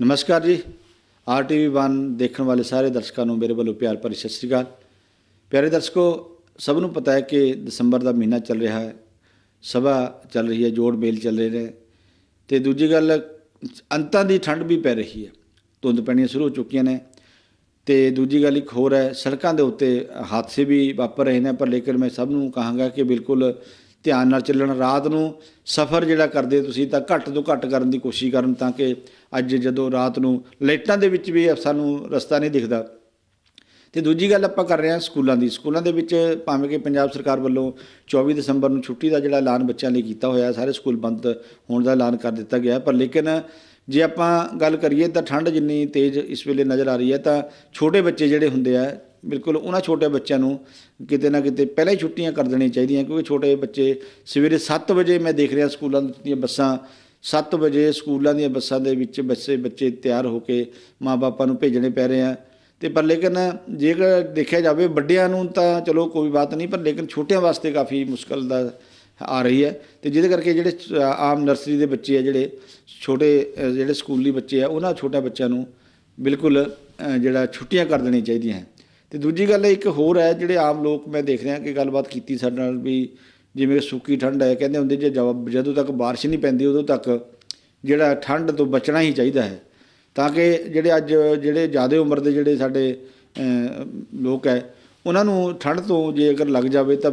ਨਮਸਕਾਰ ਜੀ। ਆਰਟੀਵੀ 1 ਦੇਖਣ ਵਾਲੇ ਸਾਰੇ ਦਰਸ਼ਕਾਂ ਨੂੰ ਮੇਰੇ ਵੱਲੋਂ ਪਿਆਰ ਭਰੀ ਸਤਿ ਸ੍ਰੀ ਅਕਾਲ। ਪਿਆਰੇ ਦਰਸ਼ਕੋ, ਸਭ ਨੂੰ ਪਤਾ ਹੈ ਕਿ ਦਸੰਬਰ ਦਾ ਮਹੀਨਾ ਚੱਲ ਰਿਹਾ ਹੈ। ਸਭਾ ਚੱਲ ਰਹੀ ਹੈ, ਜੋੜ ਮੇਲ ਚੱਲ ਰਹੇ ਨੇ। ਤੇ ਦੂਜੀ ਗੱਲ, ਅੰਤਾਂ ਦੀ ਠੰਡ ਵੀ ਪੈ ਰਹੀ ਹੈ। ਧੁੰਦ ਪੈਣੀਆਂ ਸ਼ੁਰੂ ਹੋ ਚੁੱਕੀਆਂ ਨੇ। ਤੇ ਦੂਜੀ ਗੱਲ ਇੱਕ ਹੋਰ ਹੈ, ਸੜਕਾਂ ਦੇ ਉੱਤੇ ਹਾਦਸੇ ਵੀ ਵਾਪਰ ਰਹੇ ਨੇ। ਪਰ ਲੇਕਿਨ ਮੈਂ ਸਭ ਨੂੰ ਕਹਾਂਗਾ ਕਿ ਬਿਲਕੁਲ ਧਿਆਨ ਨਾਲ ਚੱਲਣ। ਰਾਤ ਨੂੰ ਸਫ਼ਰ ਜਿਹੜਾ ਕਰਦੇ ਤੁਸੀਂ ਤਾਂ ਘੱਟ ਤੋਂ ਘੱਟ ਕਰਨ ਦੀ ਕੋਸ਼ਿਸ਼ ਕਰਨ ਤਾਂ ਕਿ ਅੱਜ ਜਦੋਂ ਰਾਤ ਨੂੰ ਲਾਈਟਾਂ ਦੇ ਵਿੱਚ ਵੀ ਸਾਨੂੰ ਰਸਤਾ ਨਹੀਂ ਦਿਖਦਾ। ਤੇ ਦੂਜੀ ਗੱਲ ਆਪਾਂ ਕਰ ਰਹੇ ਹਾਂ ਸਕੂਲਾਂ ਦੀ। ਸਕੂਲਾਂ ਦੇ ਵਿੱਚ ਭਾਵੇਂ ਕਿ ਪੰਜਾਬ ਸਰਕਾਰ ਵੱਲੋਂ 24 ਦਸੰਬਰ ਨੂੰ ਛੁੱਟੀ ਦਾ ਜਿਹੜਾ ਐਲਾਨ ਬੱਚਿਆਂ ਲਈ ਕੀਤਾ ਹੋਇਆ, ਸਾਰੇ ਸਕੂਲ ਬੰਦ ਹੋਣ ਦਾ ਐਲਾਨ ਕਰ ਦਿੱਤਾ ਗਿਆ। ਪਰ ਲੇਕਿਨ ਜੇ ਆਪਾਂ ਗੱਲ ਕਰੀਏ ਤਾਂ ਠੰਡ ਜਿੰਨੀ ਤੇਜ਼ ਇਸ ਵੇਲੇ ਨਜ਼ਰ ਆ ਰਹੀ ਹੈ ਤਾਂ ਛੋਟੇ ਬੱਚੇ ਜਿਹੜੇ ਹੁੰਦੇ ਆ ਬਿਲਕੁਲ ਉਹਨਾਂ ਛੋਟੇ ਬੱਚਿਆਂ ਨੂੰ ਕਿਤੇ ਨਾ ਕਿਤੇ ਪਹਿਲਾਂ ਹੀ ਛੁੱਟੀਆਂ ਕਰ ਦੇਣੀਆਂ ਚਾਹੀਦੀਆਂ, ਕਿਉਂਕਿ ਛੋਟੇ ਬੱਚੇ ਸਵੇਰੇ 7 ਵਜੇ ਮੈਂ ਦੇਖ ਰਿਹਾ ਸਕੂਲਾਂ ਦੀਆਂ ਬੱਸਾਂ 7 ਵਜੇ ਸਕੂਲਾਂ ਦੀਆਂ ਬੱਸਾਂ ਦੇ ਵਿੱਚ ਬੱਸੇ ਬੱਚੇ ਤਿਆਰ ਹੋ ਕੇ ਮਾਪੇ ਨੂੰ ਭੇਜਣੇ ਪੈ ਰਹੇ ਆ। ਤੇ ਪਰ ਲੇਕਿਨ ਜੇਕਰ ਦੇਖਿਆ ਜਾਵੇ ਵੱਡਿਆਂ ਨੂੰ ਤਾਂ ਚਲੋ ਕੋਈ ਬਾਤ ਨਹੀਂ, ਪਰ ਲੇਕਿਨ ਛੋਟਿਆਂ ਵਾਸਤੇ ਕਾਫੀ ਮੁਸ਼ਕਲ ਦਾ ਆ ਰਹੀ ਹੈ। ਤੇ ਜਿਹਦੇ ਕਰਕੇ ਜਿਹੜੇ ਆਮ ਨਰਸਰੀ ਦੇ ਬੱਚੇ ਆ, ਜਿਹੜੇ ਛੋਟੇ ਜਿਹੜੇ ਸਕੂਲੀ ਬੱਚੇ ਆ, ਉਹਨਾਂ ਛੋਟਿਆਂ ਬੱਚਿਆਂ ਨੂੰ ਬਿਲਕੁਲ ਜਿਹੜਾ ਛੁੱਟੀਆਂ ਕਰ ਦੇਣੀਆਂ ਚਾਹੀਦੀਆਂ ਹੈ। ਤੇ ਦੂਜੀ ਗੱਲ ਇੱਕ ਹੋਰ ਹੈ, ਜਿਹੜੇ ਆਮ ਲੋਕ ਮੈਂ ਦੇਖ ਰਿਹਾ ਕਿ ਗੱਲਬਾਤ ਕੀਤੀ ਸਾਡੇ ਨਾਲ ਵੀ, ਜਿਵੇਂ ਸੁੱਕੀ ਠੰਡ ਹੈ, ਕਹਿੰਦੇ ਹੁੰਦੇ ਜੇ ਜਦੋਂ ਤੱਕ ਬਾਰਿਸ਼ ਨਹੀਂ ਪੈਂਦੀ, ਉਦੋਂ ਤੱਕ ਜਿਹੜਾ ਠੰਡ ਤੋਂ ਬਚਣਾ ਹੀ ਚਾਹੀਦਾ ਹੈ। ਤਾਂ ਕਿ ਜਿਹੜੇ ਅੱਜ, ਜਿਹੜੇ ਜ਼ਿਆਦਾ ਉਮਰ ਦੇ ਜਿਹੜੇ ਸਾਡੇ ਲੋਕ ਹੈ, ਉਹਨਾਂ ਨੂੰ ਠੰਡ ਤੋਂ ਜੇ ਅਗਰ ਲੱਗ ਜਾਵੇ ਤਾਂ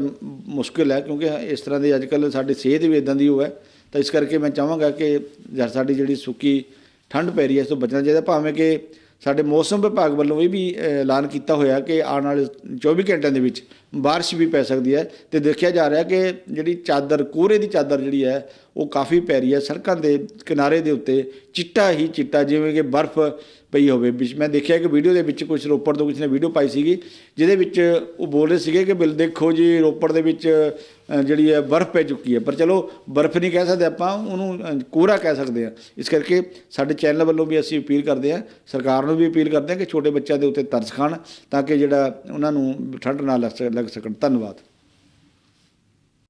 ਮੁਸ਼ਕਿਲ ਹੈ, ਕਿਉਂਕਿ ਇਸ ਤਰ੍ਹਾਂ ਦੀ ਅੱਜ ਕੱਲ੍ਹ ਸਾਡੀ ਸਿਹਤ ਵੀ ਇਦਾਂ ਦੀ ਹੋ ਹੈ। ਤਾਂ ਇਸ ਕਰਕੇ ਮੈਂ ਚਾਹਾਂਗਾ ਕਿ ਜਦ ਸਾਡੀ ਜਿਹੜੀ ਸੁੱਕੀ ਠੰਡ ਪੈ ਰਹੀ ਹੈ, ਇਸ ਤੋਂ ਬਚਣਾ ਚਾਹੀਦਾ, ਭਾਵੇਂ ਕਿ ਸਾਡੇ ਮੌਸਮ ਵਿਭਾਗ ਵੱਲੋਂ ਇਹ ਵੀ ਐਲਾਨ ਕੀਤਾ ਹੋਇਆ ਕਿ ਆਉਣ ਵਾਲੇ 24 ਘੰਟਿਆਂ ਦੇ ਵਿੱਚ ਬਾਰਿਸ਼ ਵੀ ਪੈ ਸਕਦੀ ਹੈ ਤੇ ਦੇਖਿਆ ਜਾ ਰਿਹਾ ਕਿ ਜਿਹੜੀ ਚਾਦਰ ਕੋਹਰੇ ਦੀ ਚਾਦਰ ਜਿਹੜੀ ਹੈ ਉਹ ਕਾਫੀ ਪੈ ਰਹੀ ਹੈ। ਸੜਕਾਂ ਦੇ ਕਿਨਾਰੇ ਦੇ ਉੱਤੇ ਚਿੱਟਾ ਹੀ ਚਿੱਟਾ ਜਿਵੇਂ ਕਿ ਬਰਫ਼ ਪਈ ਹੋਵੇ। ਵਿੱਚ ਮੈਂ ਦੇਖਿਆ ਕਿ ਵੀਡੀਓ ਦੇ ਵਿੱਚ ਕੁਝ ਰੋਪੜ ਤੋਂ ਕਿਸੇ ਨੇ ਵੀਡੀਓ ਪਾਈ ਸੀਗੀ ਜਿਹਦੇ ਵਿੱਚ ਉਹ ਬੋਲ ਰਹੇ ਸੀਗੇ ਕਿ ਬਿਲ ਦੇਖੋ ਜੀ ਰੋਪੜ ਦੇ ਵਿੱਚ ਜਿਹੜੀ ਹੈ ਬਰਫ਼ ਪੈ ਚੁੱਕੀ ਹੈ। ਪਰ ਚਲੋ ਬਰਫ਼ ਨਹੀਂ ਕਹਿ ਸਕਦੇ ਆਪਾਂ ਉਹਨੂੰ ਅ, ਕੋਹਰਾ ਕਹਿ ਸਕਦੇ ਹਾਂ। ਇਸ ਕਰਕੇ ਸਾਡੇ ਚੈਨਲ ਵੱਲੋਂ ਵੀ ਅਸੀਂ ਅਪੀਲ ਕਰਦੇ ਹਾਂ ਸਰਕਾਰ ਨੂੰ ਵੀ ਅਪੀਲ ਕਰਦੇ ਹਾਂ ਕਿ ਛੋਟੇ ਬੱਚਿਆਂ ਦੇ ਉੱਤੇ ਤਰਸ ਖਾਣ ਤਾਂ ਕਿ ਜਿਹੜਾ ਉਹਨਾਂ ਨੂੰ ਠੰਡ ਨਾ ਲੱਗ ਸਕ- ਲੱਗ ਸਕਣ। ਧੰਨਵਾਦ।